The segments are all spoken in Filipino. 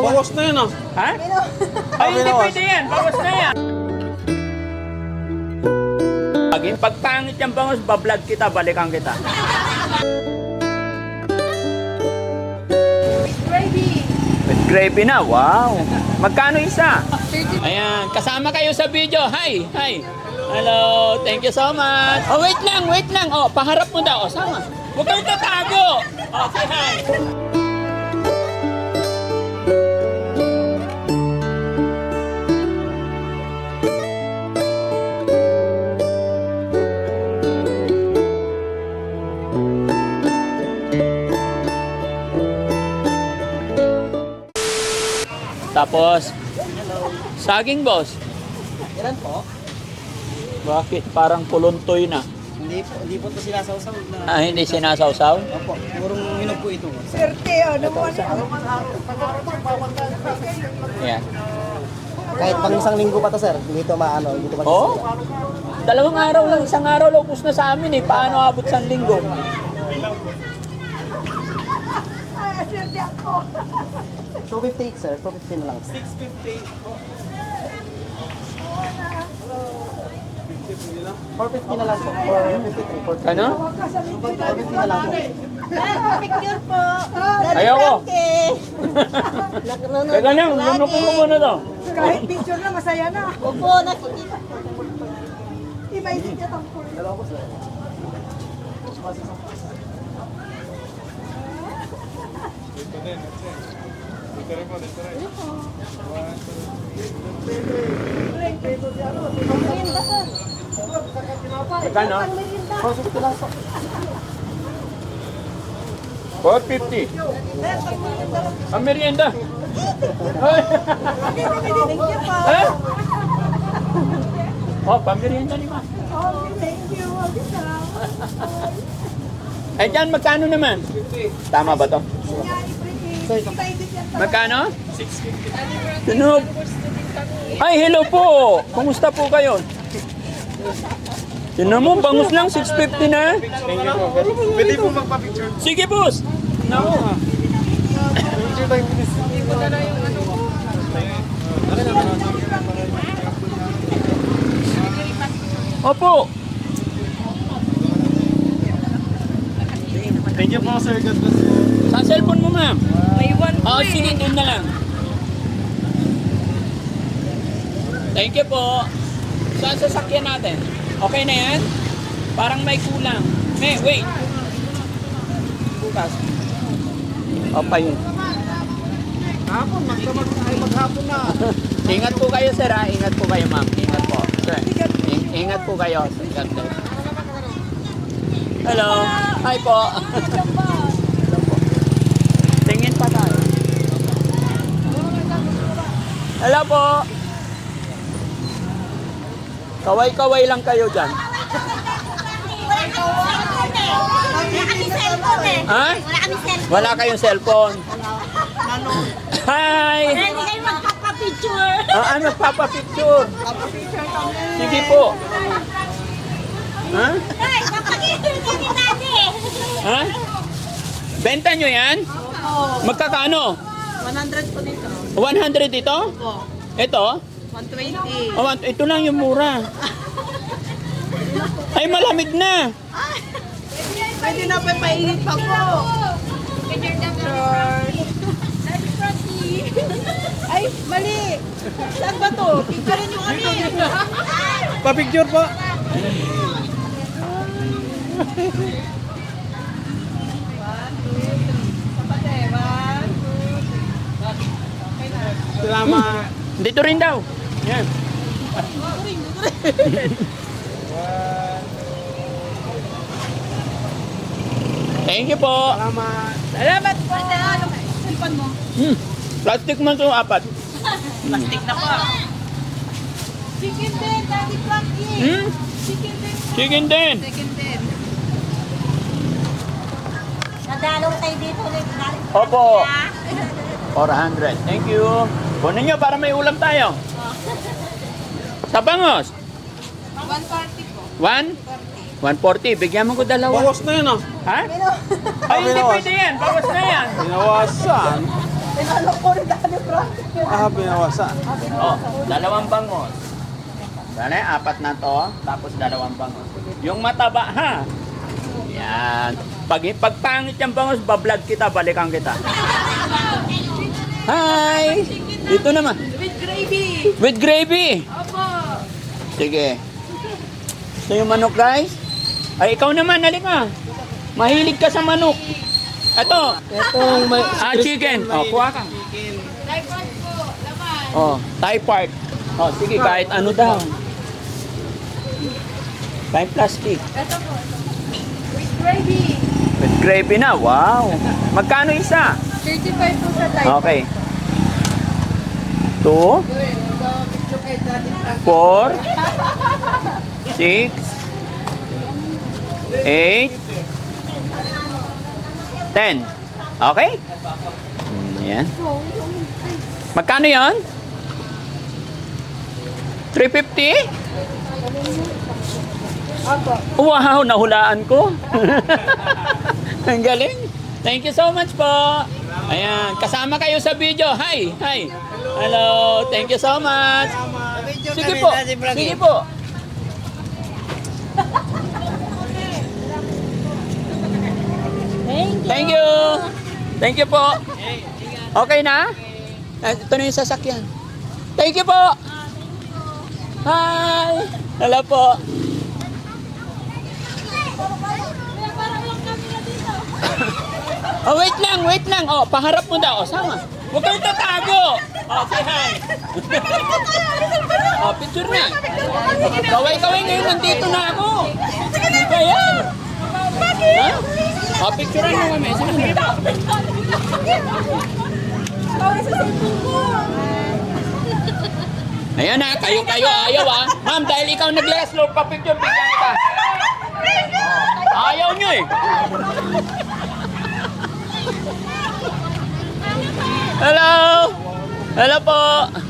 Bawas na yun ah. Ha? Ay, hindi binawas. pwede yan. Bawas na yan. Pag pagpangit yung bangus, bablog kita, balikan kita. With gravy na, wow. Magkano isa? Ayan, kasama kayo sa video. Hi, hi. Hello, thank you so much. Oh, wait lang, wait lang. Oh, paharap mo daw. Oh, sama. Huwag kang tatago. Oh, say hi. Tapos, saging boss. Ilan po? Bakit parang kuluntoy na? Hindi po, hindi po ito sinasawsaw na. Ah, hindi sinasawsaw? Opo, purong hinog po ito. Swerte, ano mo Ayan. Kahit pang isang linggo pa to sir, hindi ito maano, hindi ito matisira. Oh, dalawang araw lang, isang araw lang na sa amin eh. Paano abot sa linggo? Ay, swerte ako. 258 sir, 250 na lang. 450 na lang po. 453, 450. Ano? 450 na lang po. Picture po. Ayoko. Nanonood Teka lang, lagi. lunokon ko muna to. Kahit picture na, masaya na. Opo, nakikita. Iba hindi niya tangkol. Dalawa po sir. Magkano? 450 lang po. 450. Ang merienda. Ay. Oh, pamerienda ni Ma. Oh, thank you. Eh, dyan, magkano naman? Tama ba to? Magkano? 650. Tunog. Ay, hello po. Kumusta po kayo? Tinan mo, bangus lang, 650 na. Pwede po magpa-picture. Sige, boss. Nako. Picture tayo please. Opo. Thank you po sir. God bless po. Sa cellphone mo, ma'am. May one Oh, sige, doon na lang. Thank you po. Saan sasakyan natin? Okay na yan? Parang may kulang. May, wait. Bukas. O, pa yun. Hapon, magdamag ay maghapon na. Ingat po kayo, sir, ha? Ingat po kayo, ma'am. Ingat po. Sir, in- ingat po kayo. Ingat po. Hello. Hi po. Hello po. Tingin pa tayo. Hello po. Kaway-kaway lang kayo dyan. Ha? Wala kayong cellphone. Hi! Hindi kayo magpapapicture. Ah, magpapapicture. Sige po. Ha? Ha? Benta nyo yan? Magkakano? 100 po dito. 100 ito? Ito? 120. Oh, ito lang yung mura. Ay, malamig na. Pwede na pa painit pa po. Ay, mali. Saan ba to? Picture nyo kami. Pa-picture po. Salamat. Dito rin daw. Yan. Thank you po. Salamat. Salamat po. Sipan mo. Hmm. Plastic man to apat. Plastic na pa. Chicken din, Daddy Frankie. Hmm? Chicken din. Chicken din. Chicken din. Nadalaw tayo dito ulit. Opo. 400. Thank you. Kunin nyo para may ulam tayo. Sa bangos. 140 po. 1? 140. Bigyan mo ko dalawa. Bawas na yun ah. Ha? Ay, hindi binawas. pwede yan. Bawas na yan. Binawasan. Tinanong ko rin dali, Frank. Ah, binawasa. Oh, dalawang bangos. Sana apat na to, tapos dalawang bangos. Yung mataba ha. Yan. Pag pag pangit yung bangos, bablog kita, balikan kita. Hi! Dito naman. With gravy. With gravy. Opo. Sige. Ito yung manok, guys. Ay, ikaw naman, halika. Mahilig ka sa manok. Ito. Itong may... Ah, chicken. Oh, kuha ka. Typhoon po. Laman. Oh, Thai part. Oh, sige, kahit ano daw. Kahit plastic. Ito po. With gravy. With gravy na, wow. Magkano isa? 35 po sa typhoon. Okay. Two, four, six, eight, ten. Okay? Mm, Yan. Magkano yon? 350? Opo. Wow, nahulaan ko. Ang galing. Thank you so much po. Ayan, kasama kayo sa video. Hi, hi. Hello, thank you so much. Sige po, sige po. Thank you. Thank you. Po. Okay na? Ito na yung sasakyan. Thank you po. Hi. Hello po. Oh, wait lang, wait lang. Oh, paharap mo daw. Oh, sama. Huwag kang tatago. Oh, say hi. oh, picture na. Kaway-kaway ngayon, nandito na ako. Kaya. Ha? Oh, picturean mo kami. Sige na. Sorry sa cellphone ko. Ayan na, kayo-kayo ayaw ah. Ma'am, dahil ikaw nag-last load pa picture, bigyan ka. Ayaw nyo eh. Hello! Hello po!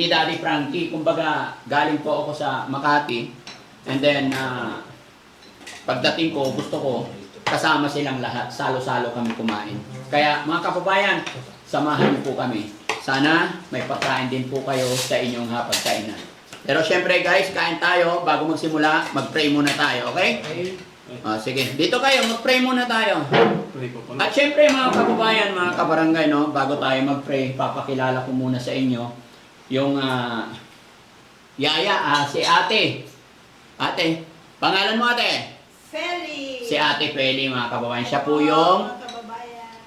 Ni Daddy Frankie, kumbaga galing po ako sa Makati. And then ah, pagdating ko, gusto ko kasama silang lahat. Salo-salo kami kumain. Kaya mga kababayan, samahan niyo po kami. Sana may pagkain din po kayo sa inyong hapagkainan. Pero syempre guys, kain tayo. Bago magsimula, mag-pray muna tayo, okay? Ah, sige, dito kayo, mag-pray muna tayo. At syempre mga kababayan, mga kabarangay, no, bago tayo mag-pray, papakilala ko muna sa inyo yung ah, yaya, ah, si ate. Ate, pangalan mo ate? Feli. Si ate Feli, mga kababayan. Siya po yung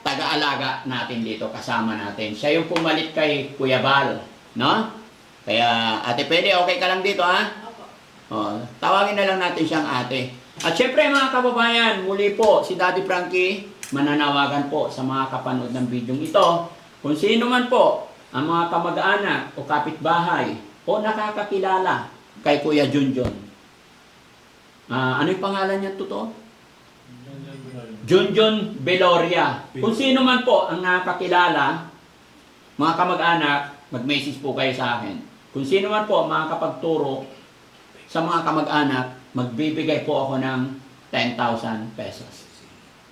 taga-alaga natin dito, kasama natin. Siya yung pumalit kay Kuya Bal, no? Kaya, Ate Feli, okay ka lang dito, ha? Opo. Oh, tawagin na lang natin siyang ate. At syempre mga kababayan, muli po si Daddy Frankie mananawagan po sa mga kapanood ng video ito. Kung sino man po ang mga kamag-anak o kapitbahay o nakakakilala kay Kuya Junjun. Ah, ano yung pangalan niya totoo? Junjun Beloria. Kung sino man po ang nakakilala, mga kamag-anak, mag-message po kayo sa akin. Kung sino man po makakapagturo sa mga kamag-anak, magbibigay po ako ng 10,000 pesos.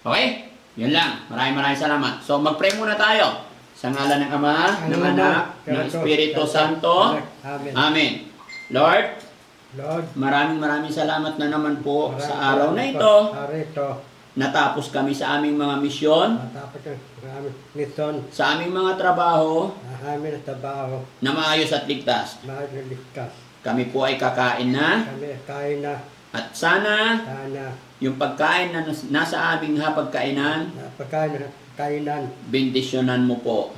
Okay? Yun lang. Maraming maraming salamat. So, mag-pray muna tayo. Sa ngalan ng Ama, ng Anak, ng Espiritu Santo. Amen. Amen. Lord, Lord, maraming maraming salamat na naman po sa maraming araw na ito. Araw ito. natapos kami sa aming mga misyon, Tapos ang marami nison, sa aming mga trabaho marami na trabaho, na maayos at ligtas. maligtas. Kami po ay kakain na Kami kain na, at sana sana, yung pagkain na nas- nasa aming hapagkainan, pagkain na, kainan. bendisyonan mo po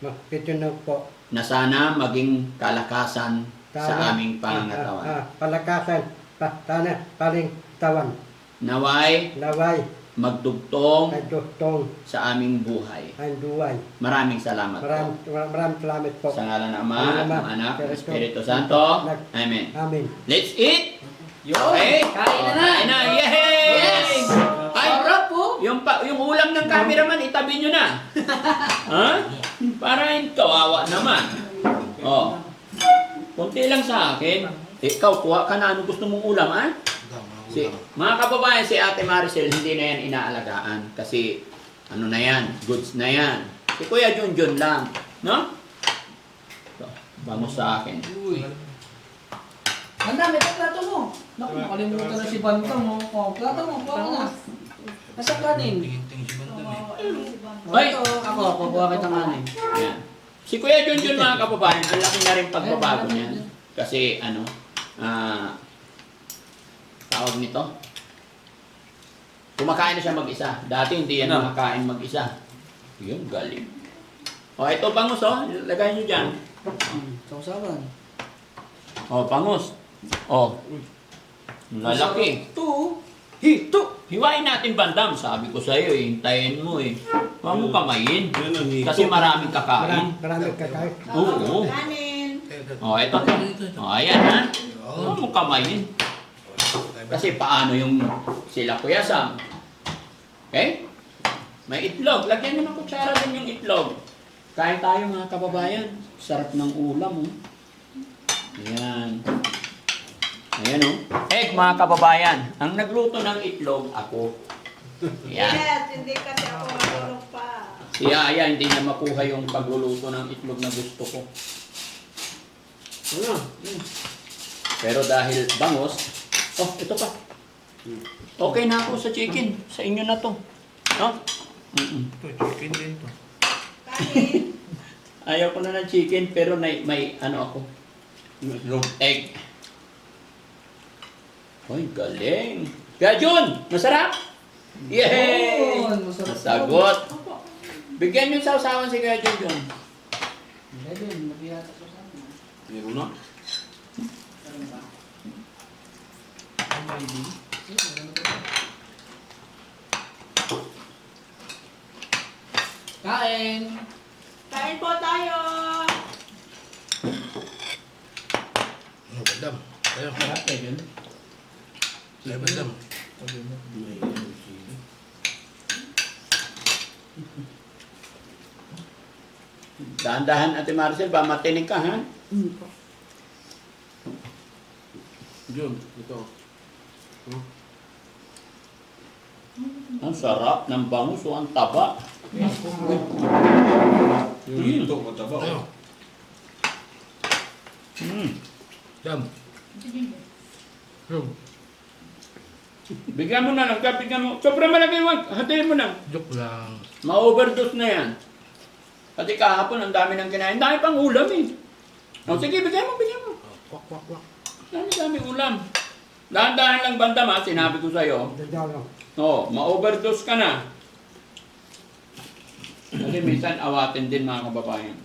Mapito na po. na sana maging kalakasan sa Sana. aming Ah, pangangatawan. ah, palakasan, pa, sana, paling tawan. Naway Naway, magdugtong nagdustong, sa aming buhay. ang duway. Maraming salamat po. Maraming maram salamat po. Sa ngalan ng Ama, Sa ng Anak, at ng Espiritu. Espiritu Santo. Amen. Amen. Let's eat! Okay? Kain na na! Kain na! Yay! Yes! Yung, pa, yung ulam ng cameraman, itabi nyo na. ha? Para yung kawawa naman. Oh. Kunti lang sa akin. Ikaw, kuha ka na. Ano gusto mong ulam, ha? Si, mga kababayan, si Ate Maricel, hindi na yan inaalagaan. Kasi, ano na yan, goods na yan. Si Kuya Junjun lang. No? So, bangus sa akin. Ang dami, plato mo. Naku, nakalimutan na si Bantang mo. Oh, plato mo, kuha ka na. Nasa kanin. Ay! Ito, ako, kukuha kita ng kanin. Yan. Si Kuya Junjun mga kababayan, ang laki na rin pagbabago niyan. Kasi ano, ah, tawag nito, kumakain na siya mag-isa. Dati hindi yan kumakain mag-isa. Yun, galing. O, ito bangus oh, lagay niyo dyan. Sausawan. O, bangus. O, lalaki. Ito. Hito. Hiwain natin bandam, sabi ko sa iyo, eh, hintayin mo eh. Huwag mo kamayin. Kasi maraming kakain. Maraming kakain. Oo. Kanin. O, ito. O, ayan ha. Huwag mo kamayin. Kasi paano yung sila Kuya Sam? Okay? May itlog. Lagyan mo ng kutsara din yung itlog. Kain tayo mga kababayan. Sarap ng ulam oh. Ayan. Ayan oh. Egg mga kababayan. Ang nagluto ng itlog, ako. Ayan. Yes, hindi kasi ako marunong pa. Si Aya hindi niya makuha yung pagluluto ng itlog na gusto ko. Ano? Pero dahil bangos, oh, ito pa. Okay na ako sa chicken. Sa inyo na to. No? Mm-mm. Kanin. Ayaw ko na ng chicken pero may, may ano ako. Egg. Hoy, galing. Kaya Jun, masarap? Yay! Yun, masarap. Sagot. Bigyan niyo sa usawan si Kuya Jun Jun. Hindi din, mabiyata ko sa akin. Meron na. Kain. Kain po tayo. Ano, bandam? Tayo. Sarap Tayo, bandam. Dahan-dahan Ate Marcel, ba matinig ka ha? Jun, ito. Ang sarap ng bangus o ang taba. Yung ito, mataba. Mm. Dam. Jun, Bigyan mo na lang, bigyan mo. Sobrang malaki wag, hatiin mo na. joke lang. Ma-overdose na yan. Pati kahapon, ang dami ng kinain. Dami pang ulam eh. O sige, bigyan mo, bigyan mo. Kwak, kwak, kwak. Dami-dami ulam. Dahan-dahan lang banda ma, sinabi ko sa'yo. Dadalo. Oo, ma-overdose ka na. Kasi minsan awatin din mga kababayan.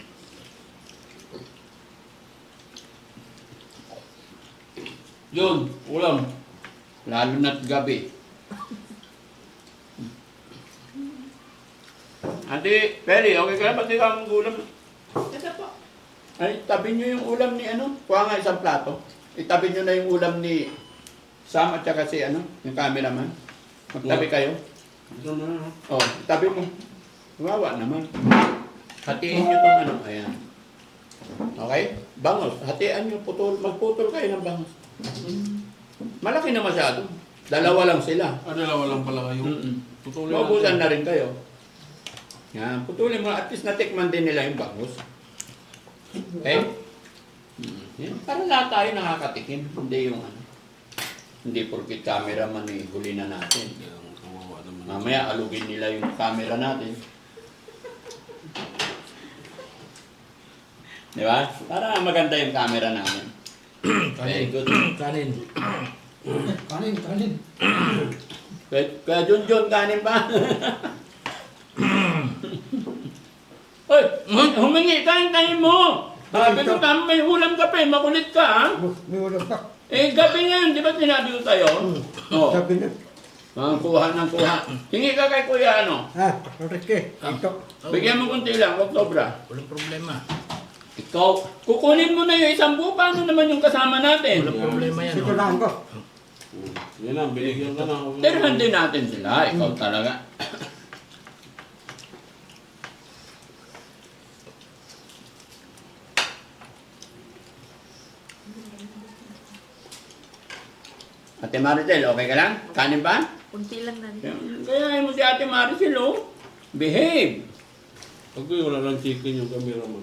Yun, ulam. Lalo na't gabi. Ate, Peri, okay ka na? Pati ka ang ulam. Ito po. Ay, tabi nyo yung ulam ni ano? Kuha nga isang plato. Itabi nyo na yung ulam ni Sam at saka si ano, yung cameraman. Magtabi kayo. Ito na. Oh, tabi mo. Wawa naman. Hatiin nyo tong ano. Ayan. Okay? Bangos. Hatian nyo. Putol. Magputol kayo ng bangos. Malaki na masyado. Dalawa lang sila. Ah, dalawa lang pala kayo. Mm-mm. Putulin Maubusan natin. na rin kayo. Yan. Putulin mo. At least natikman din nila yung bangos. Okay? Mm. Yan. Para lahat tayo nakakatikim. Hindi yung ano. Hindi porkit cameraman eh. Huli na natin. Mamaya alugin nila yung camera natin. Di ba? Para maganda yung camera namin. Very good. Kanin. Kanin, kanin. Kaya, kaya Junjun, kanin pa. Hoy, humingi ka, kanin mo. Sabi ko, tam, may ulam ka pa eh, makulit ka ha. May ulam ka. Eh, gabi ngayon, di ba sinabi ko tayo? Oo. Sabi na. Ang kuha ng kuha. Hingi ka kay kuya ano. Ah, Enrique. Ito. Bigyan mo kunti lang, huwag sobra. Walang problema. Ikaw, kukunin mo na yung isang buo, paano naman yung kasama natin? Walang problema yan. Ito lang ko. Yan lang, binigyan ka na. Tirhan din natin sila, ikaw talaga. Ate Maricel, okay ka lang? Kanin ba? Kunti lang na. Kaya mo si Ate Maricel, oh. Behave. Pag wala lang chicken yung camera mo.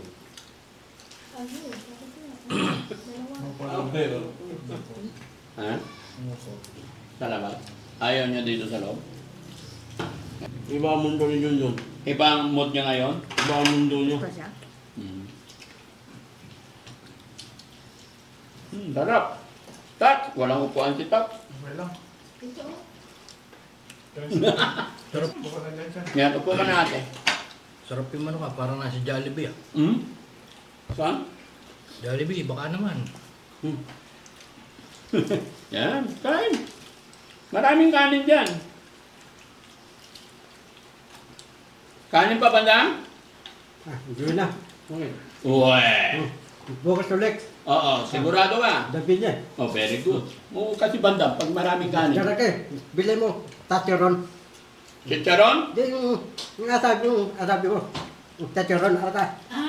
Ha? Sa labas? Ayaw niya dito sa loob? iba ang mundo ni Jun Jun. Iba ang mood niya ngayon? Iba ang mundo siya? Hmm. Hmm, sarap. Tak, walang upuan si Tak. Sarap. Yan, upo ka na ate. Sarap yung ano ka, parang nasa Jollibee ah. Hmm? Saan? Jollibee, baka naman. Yan, kain. Maraming kanin dyan. Kanin pa banda? Ah, hindi na. Okay. Uwe. Bukas ulit. Oo, sigurado ka. Dabi niya. Oh, very good. Oo, kasi banda, pag maraming kanin. Enrique, bili mo. Tachiron. Chicharon? Di yung, yung asabi yung asabi mo. Tachiron, ata. Ah,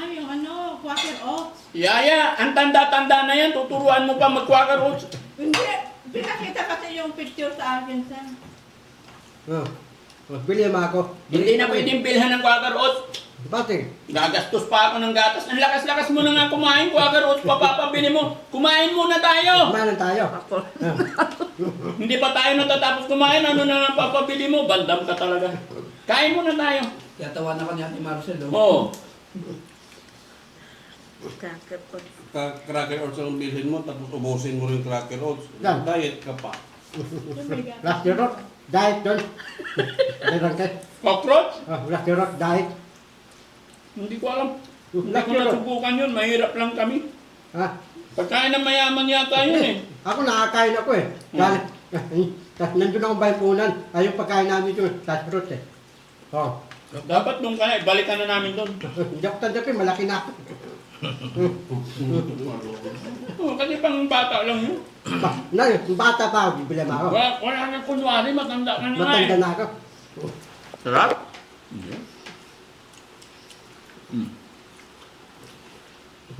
ano, quaker oats. Yaya, ang tanda-tanda na yan, tuturuan mo pa mag-quaker oats. Hindi. Pinakita kasi yung picture sa akin sa... Oh. Oh, bili mo ako. Hindi na pwedeng bilhan ng quaker oats. Bakit? Gagastos pa ako ng gatas. Ang lakas-lakas mo na nga kumain, quaker oats, papapabili mo. Kumain muna tayo. Kumain tayo. Ah. Hindi pa tayo natatapos kumain, ano na nga papabili mo? Bandam ka talaga. Kain muna tayo. Kaya tawa na ka ni Ate Marcel, oh. Cracker oats. Ka- Cracker oats ang bilhin mo, tapos ubusin mo rin yung cracker oats. Yan. Diet ka pa. Year rock, diet doon. Meron kayo. Cockroach? Last year rock, diet. Hindi ko alam. Hindi Last ko rock. nasubukan yun. Mahirap lang kami. Ha? Pagkain ng mayaman yata yun eh. Ako nakakain ako eh. Dahil, tapos nandun ako baypunan. Ay yung pagkain namin yun, last fruit eh. Oh. Dapat nung kaya, balikan na namin doon. Hindi ako tandapin, malaki na ako. Oo, kasi pang bata lang yun. Ba, na, yung bata pa mo ako. Wala, wala na kunwari, matanda ka na nga Matanda eh. na ako. Sarap?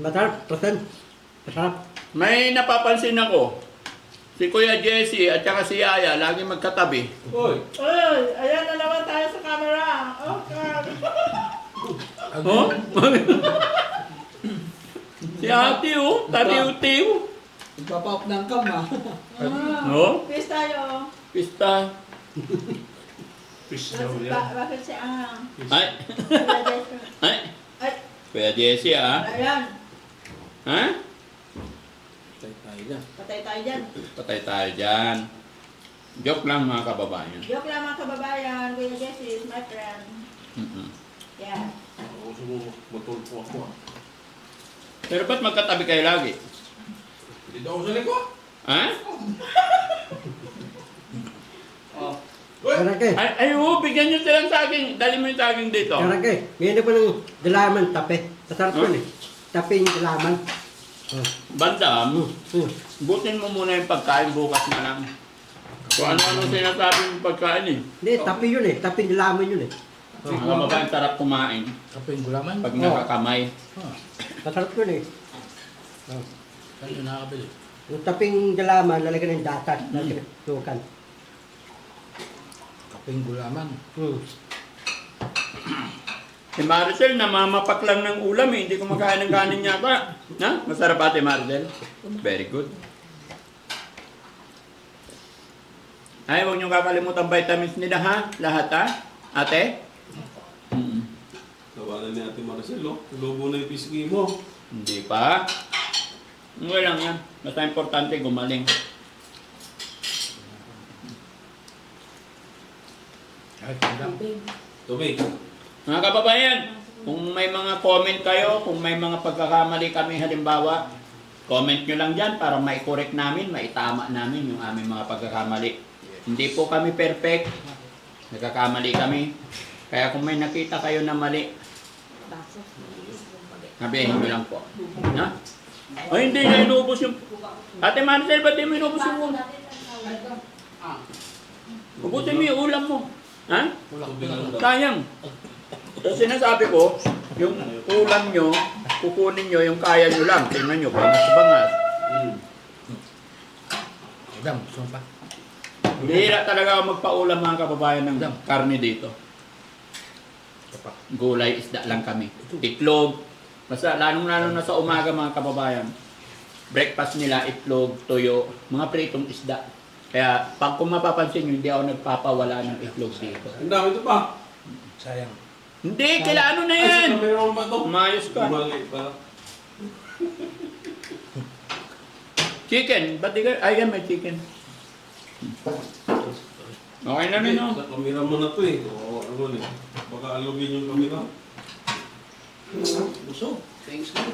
Masarap, pasan. Masarap. May napapansin ako. Si Kuya Jesse at saka si Yaya, lagi magkatabi. Hoy! Uy, ayan na naman tayo sa camera. Oh, God. Oh? ate oh, tariw-tiw. Nagpapap ng cam, ah. Oh, Peace tayo. pista. Fish daw Bakit, yan. ba- bakit si Ang? Ay, ay. Ay, Kuya Jesse ah. ayan. Ha? Tay tayo dyan. Patay tayo dyan. Patay tayo dyan. Joke lang mga kababayan. Joke lang mga kababayan. Kuya Jesse is my friend. Mm-mm. Yeah. Gusto mo matulpo ako. ah. Pero ba't magkatabi kayo lagi? Dito ako sa likod. Ha? Karangke, Ay, ay oh, bigyan nyo silang saging. Dali mo yung saging dito. karangke. Ngayon pa ng dalaman, tape. Masarap Huh? yun eh. Tape yung dalaman. Oh. Bandam, Mm, mm. butin mo muna yung pagkain bukas na lang. Kung ano-ano sinasabi yung pagkain eh. Hindi, tape yun eh. Tape yung dalaman yun eh. Mga kababayan, sarap kumain Kape yung gulaman. pag nakakamay. Ah, Masarap yun eh. Oh. saan yung nakakabili? Yung taping dalaman, lalagyan ng datat, lalagyan ng sukan. Kape yung gulaman. Hmm. Si Maricel, namamapak lang ng ulam eh. Hindi kumakain ng kanin yata. Na? Masarap ate Maricel? Very good. Ay, huwag niyo kakalimutan vitamins nila ha? Lahat ha? Ate? Tawanan ni Ate Maricel, oh. Lubo na yung pisgi mo. Hindi pa. Okay lang yan. Basta importante gumaling. Ay, sandang. Tubig. Mga kababayan, kung may mga comment kayo, kung may mga pagkakamali kami halimbawa, comment nyo lang dyan para mai-correct namin, maitama namin yung aming mga pagkakamali. Hindi po kami perfect. Nagkakamali kami. Kaya kung may nakita kayo na mali, sabihin nyo lang po. Na? Ay, hindi na inubos yung... Ate Marcel, ba't di mo inubos yung ulam? Ubusin mo yung ulam mo. Ha? Sayang. So sinasabi ko, yung ulam nyo, kukunin nyo yung kaya nyo lang. Tingnan nyo, bangas-bangas. Mm. Sandang, gusto mo pa? Bihira talaga magpaulam mga kababayan ng karne dito. Gulay, isda lang kami. Itlog. Basta lalong-lalo na sa umaga mga kababayan. Breakfast nila, itlog, tuyo, mga pritong isda. Kaya pag kung mapapansin nyo, hindi ako nagpapawala ng itlog dito. Ang dami ito pa. Sayang. Hindi, kila ano na Ay, yan? sa meron ba ito? Umayos ka. Mali pa. Chicken, ba't di ka? Ayan, may chicken. Okay na rin, no? Sa kamera mo na ito eh. Oo, ano eh. Baka alugin yung kamera. Gusto. Thanks God.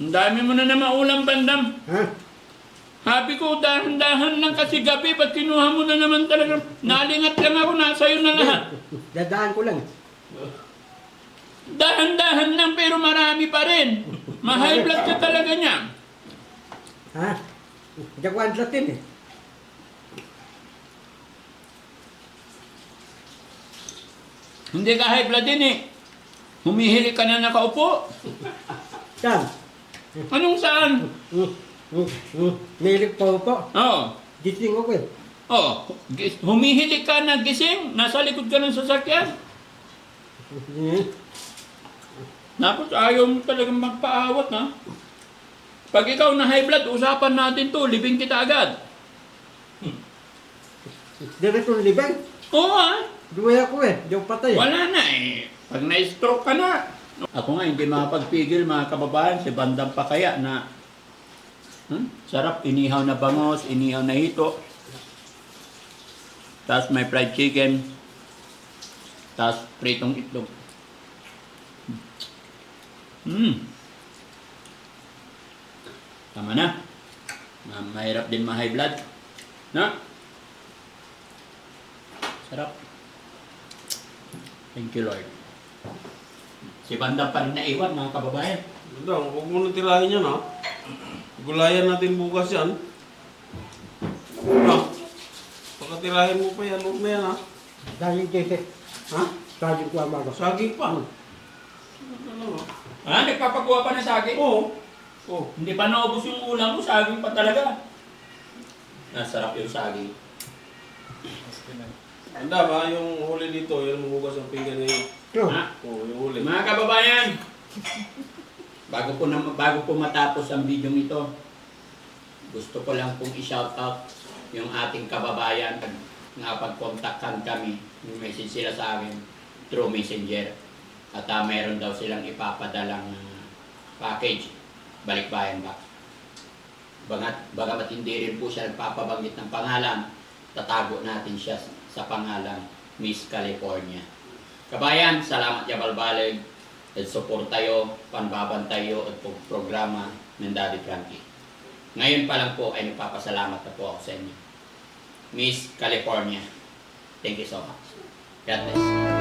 Ang dami mo na naman ulam, bandam. Ha? Habi ko, dahan-dahan lang kasi gabi. Ba't kinuha mo na naman talaga? Nalingat lang ako, nasa iyo na lahat. Dadaan ko lang. Dahan-dahan lang pero marami pa rin. Ma-high blood ka talaga niya. Ha? Jagwan Latin eh. Hindi ka high blood din eh. Humihili ka na nakaupo. Yan. Anong saan? Mm, mm, mm. Nilik po po. Oo. Gising ako eh. Gis- humihili ka na gising, nasa likod ka ng sasakyan. Mm. Tapos ayaw mo talagang magpaawat na. Pag ikaw na high blood, usapan natin to, libing kita agad. Diretong libeng. Oo ah, Duwe ako eh. Di ako patay eh. wala na eh. Pag na-stroke ka na. Ako nga hindi makapagpigil mga kababayan, si Bandang pa kaya na hmm? sarap, inihaw na bangos, inihaw na hito. Tapos may fried chicken. Tapos pritong itlog. Hmm. Tama na. Ma- Mahirap din ma-high blood. Na? Sarap. Thank you, Lord. Si Bandang pa rin naiwan, mga kababayan. Bandang, huwag mo na tirahin yan ha. Gulayan natin bukas yan. Ha? Pagkatirahin mo pa yan, huwag na yan ha. Dahil kasi. Ha? Sajin ko ang mga. Saging pa. Ah, nagpapakuha pa ng saging? Oo. Oh. Hindi pa naubos yung ulam mo, saging pa talaga. Nasarap yung saging. Anda ba, yung huli dito, yung hugas ang pinggan niya. Ito. Ha? Oo, yung huli. Mga kababayan, bago po, na, bago po matapos ang video ito, gusto ko lang pong i-shout out yung ating kababayan na pag-contactan kami, yung message sila sa akin through messenger. At ah, mayroon daw silang ipapadalang ah, package, balikbayan ba. Bangat, bagamat hindi rin po siya nagpapabanggit ng pangalan, tatago natin siya sa pangalan Miss California. Kabayan, salamat ya balbalig. At support tayo, panbabantay tayo at programa ng Daddy Frankie. Ngayon pa lang po ay nagpapasalamat na po ako sa inyo. Miss California. Thank you so much. God bless.